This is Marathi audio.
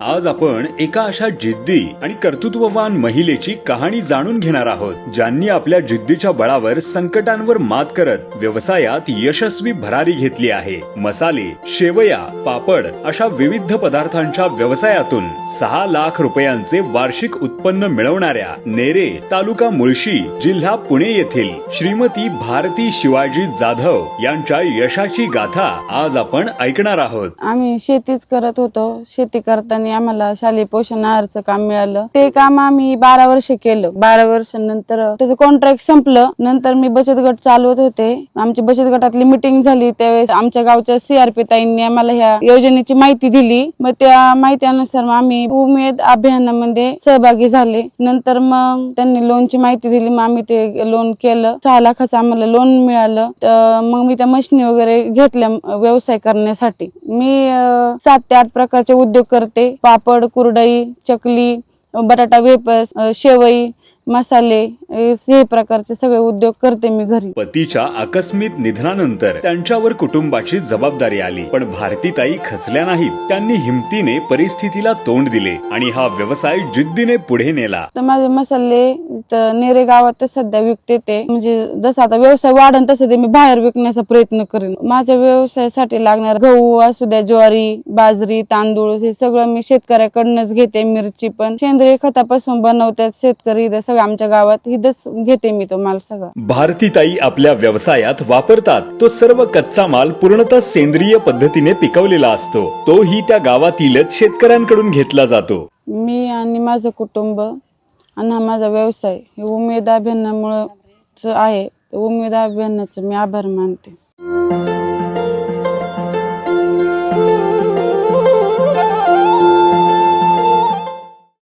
आज आपण एका अशा जिद्दी आणि कर्तृत्ववान महिलेची कहाणी जाणून घेणार आहोत ज्यांनी आपल्या जिद्दीच्या बळावर संकटांवर मात करत व्यवसायात यशस्वी भरारी घेतली आहे. मसाले शेवया पापड अशा विविध पदार्थांच्या व्यवसायातून सहा लाख रुपयांचे वार्षिक उत्पन्न मिळवणाऱ्या नेरे तालुका मुळशी जिल्हा पुणे येथील श्रीमती भारती शिवाजी जाधव यांच्या यशाची गाथा आज आपण ऐकणार आहोत. आम्ही शेतीच करत होतो. शेती करताना आम्हाला शालेय पोषण आहारचं काम मिळालं. ते काम आम्ही बारा वर्ष केलं. बारा वर्षांनंतर त्याचं कॉन्ट्रॅक्ट संपलं. नंतर मी बचत गट चालवत होते. आमची बचत गटातली मिटिंग झाली. त्यावेळेस आमच्या गावच्या सीआरपी ताईंनी आम्हाला ह्या योजनेची माहिती दिली. मग त्या माहितीनुसार मग आम्ही उमेद अभियानामध्ये सहभागी झाले. नंतर मग त्यांनी लोनची माहिती दिली. मग आम्ही ते लोन केलं. सहा लाखाचं आम्हाला लोन मिळालं. तर मग मी त्या मशिनी वगैरे घेतल्या व्यवसाय करण्यासाठी. मी सात ते आठ प्रकारचे उद्योग करते. पापड कुरडई चकली बटाटा वेपर्स शेवई मसाले हे हे प्रकारचे सगळे उद्योग करते मी घरी. पतीच्या आकस्मिक निधनानंतर त्यांच्यावर कुटुंबाची जबाबदारी आली. पण भारतीताई खचल्या नाहीत. त्यांनी हिमतीने परिस्थितीला तोंड दिले आणि हा व्यवसाय जिद्दीने पुढे नेला. तर माझे मसाले इथं नेरे गावात सध्या विकते ते. म्हणजे जसं आता व्यवसाय वाढन तसं ते मी बाहेर विकण्याचा प्रयत्न करेन. माझ्या व्यवसायासाठी लागणार गहू असू द्या ज्वारी बाजरी तांदूळ हे सगळं मी शेतकऱ्याकडनंच घेते मिरची पण. सेंद्रिय खतापासून बनवतात शेतकरी सगळं आमच्या गावात. इथंच घेते मी तो माल सगळा. भारतीताई आपल्या व्यवसायात वापरतात तो सर्व कच्चा माल पूर्णतः सेंद्रिय पद्धतीने पिकवलेला असतो. तोही त्या गावातीलच शेतकऱ्यांकडून घेतला जातो. मी आणि माझं कुटुंब आणि हा माझा व्यवसाय हे उमेद अभियानामुळं आहे. उमेद अभियानाचं मी आभार मानते.